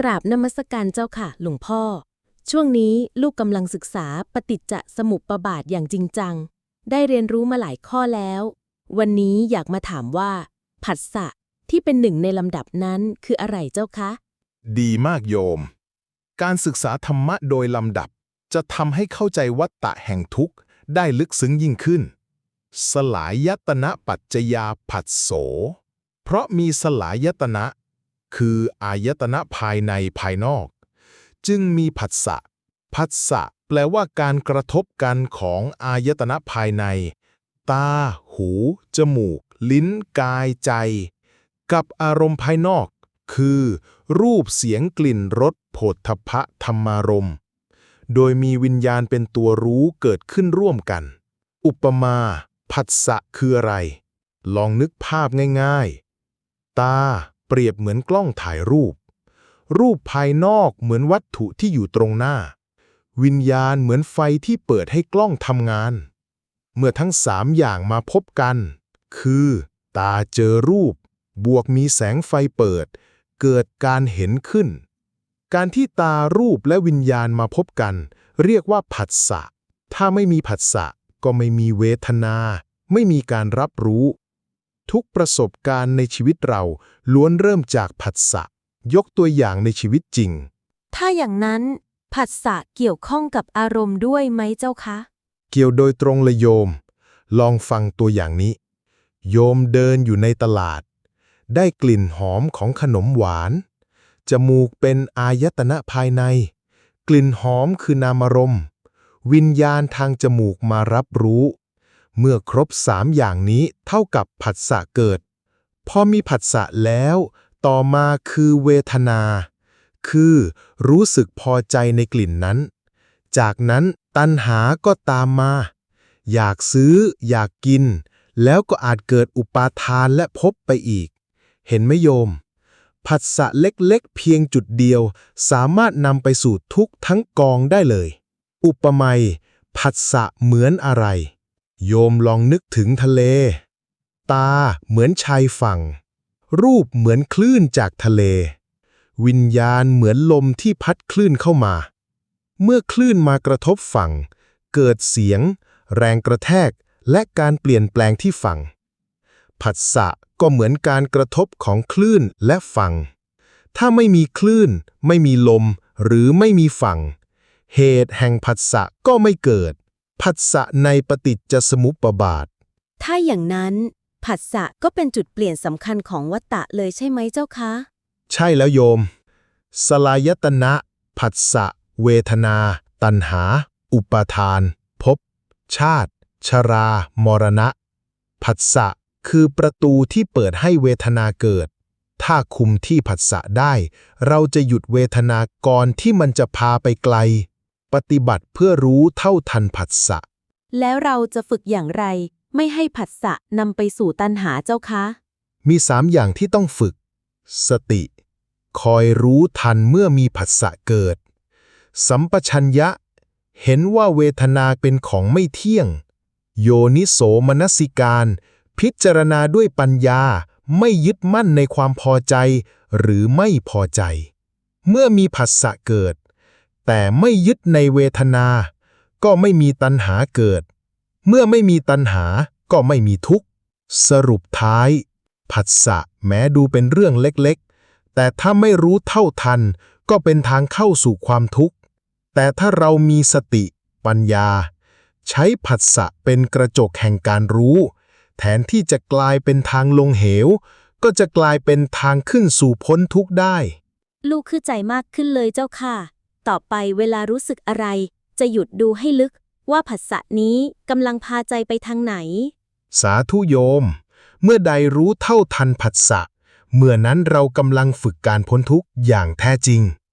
กราบนมัสการเจ้าค่ะ หลวงพ่อ ช่วงนี้ลูกกำลังศึกษาปฏิจจสมุปบาทอย่างจริงจัง ได้เรียนรู้มาหลายข้อแล้ว วันนี้อยากมาถามว่า ผัสสะที่เป็นหนึ่งในลำดับนั้นคืออะไรเจ้าคะ ดีมากโยม การศึกษาธรรมะโดยลำดับ จะทำให้เข้าใจวัฏฏะแห่งทุกข์ได้ลึกซึ้งยิ่งขึ้น สลายยตนะปัจจยาผัสโส เพราะมีสลายยตนะ คืออายตนะภายในภายนอก จึงมีผัสสะผัสสะแปลว่าการกระทบกันของอายตนะภายใน ตา หู จมูก ลิ้น กายใจ กับอารมณ์ภายนอก คือ รูปเสียงกลิ่นรสโผฏฐพะธรรมารมณ์โดยมีวิญญาณเป็นตัวรู้เกิดขึ้นร่วมกัน อุปมา ผัสสะคืออะไร ลองนึกภาพง่าย ๆ ตา ปรียบเหมือนกล้องถ่ายรูป รูปภายนอกเหมือนวัตถุที่อยู่ตรงหน้า วิญญาณเหมือนไฟที่เปิดให้กล้องทำงาน เมื่อทั้งสามอย่างมาพบกัน คือ ตาเจอรูป บวกมีแสงไฟเปิด เกิดการเห็นขึ้น การที่ตารูปและวิญญาณมาพบกัน เรียกว่าผัสสะ ถ้าไม่มีผัสสะก็ไม่มีเวทนา ไม่มีการรับรู้ ทุกประสบการณ์ในชีวิตเราล้วนเริ่มจากผัสสะ ยกตัวอย่างในชีวิตจริง ถ้าอย่างนั้นผัสสะเกี่ยวข้องกับอารมณ์ด้วยไหมเจ้าคะ เกี่ยวโดยตรงเลยโยม ลองฟังตัวอย่างนี้ โยมเดินอยู่ในตลาด ได้กลิ่นหอมของขนมหวาน จมูกเป็นอายตนะภายใน กลิ่นหอมคือนามารมณ์ วิญญาณทางจมูกมารับรู้ เมื่อครบสามอย่างนี้เท่ากับผัสสะเกิด พอมีผัสสะแล้ว ต่อมาคือเวทนา คือรู้สึกพอใจในกลิ่นนั้น จากนั้นตัณหาก็ตามมา อยากซื้อ อยากกิน แล้วก็อาจเกิดอุปาทานและพบไปอีก เห็นไหมโยม ผัสสะเล็กๆ เพียงจุดเดียว สามารถนำไปสู่ทุกทั้งกองได้เลย อุปมาผัสสะเหมือนอะไร โยมลองนึกถึงทะเล ตาเหมือนชายฝั่ง รูปเหมือนคลื่นจากทะเล วิญญาณเหมือนลมที่พัดคลื่นเข้ามา เมื่อคลื่นมากระทบฝั่ง เกิดเสียง แรงกระแทกและการเปลี่ยนแปลงที่ฝั่ง ผัสสะก็เหมือนการกระทบของคลื่นและฝั่ง ถ้าไม่มีคลื่น ไม่มีลม หรือไม่มีฝั่ง เหตุแห่งผัสสะก็ไม่เกิด ผัสสะในปฏิจจสมุปบาท ถ้าอย่างนั้นผัสสะก็เป็นจุดเปลี่ยนสำคัญของวัตตะเลยใช่ไหมเจ้าคะ ใช่แล้วโยม สลายตนะ ผัสสะ เวทนา ตัณหา อุปาทาน ภพ ชาติ ชรา มรณะ ผัสสะคือประตูที่เปิดให้เวทนาเกิด ถ้าคุมที่ผัสสะได้ เราจะหยุดเวทนาก่อนที่มันจะพาไปไกล ปฏิบัติเพื่อรู้เท่าทันผัสสะ แล้วเราจะฝึกอย่างไร ไม่ให้ผัสสะนำไปสู่ตัณหาเจ้าคะ มีสามอย่างที่ต้องฝึก สติ คอยรู้ทันเมื่อมีผัสสะเกิด สัมปชัญญะ เห็นว่าเวทนาเป็นของไม่เที่ยง โยนิโสมนสิการ พิจารณาด้วยปัญญา ไม่ยึดมั่นในความพอใจ หรือไม่พอใจ เมื่อมีผัสสะเกิด แต่ไม่ยึดในเวทนา ก็ไม่มีตัณหาเกิด เมื่อไม่มีตัณหาก็ไม่มีทุกข์ สรุปท้าย ผัสสะแม้ดูเป็นเรื่องเล็กๆ แต่ถ้าไม่รู้เท่าทัน ก็เป็นทางเข้าสู่ความทุกข์ แต่ถ้าเรามีสติ ปัญญา ใช้ผัสสะเป็นกระจกแห่งการรู้ แทนที่จะกลายเป็นทางลงเหว ก็จะกลายเป็นทางขึ้นสู่พ้นทุกข์ได้ ลูกคือใจมากขึ้นเลยเจ้าค่ะ ต่อไปเวลารู้สึกอะไร จะหยุดดูให้ลึกว่าผัสสะนี้กำลังพาใจไปทางไหน สาธุโยม เมื่อใดรู้เท่าทันผัสสะ เมื่อนั้นเรากำลังฝึกการพ้นทุกข์อย่างแท้จริง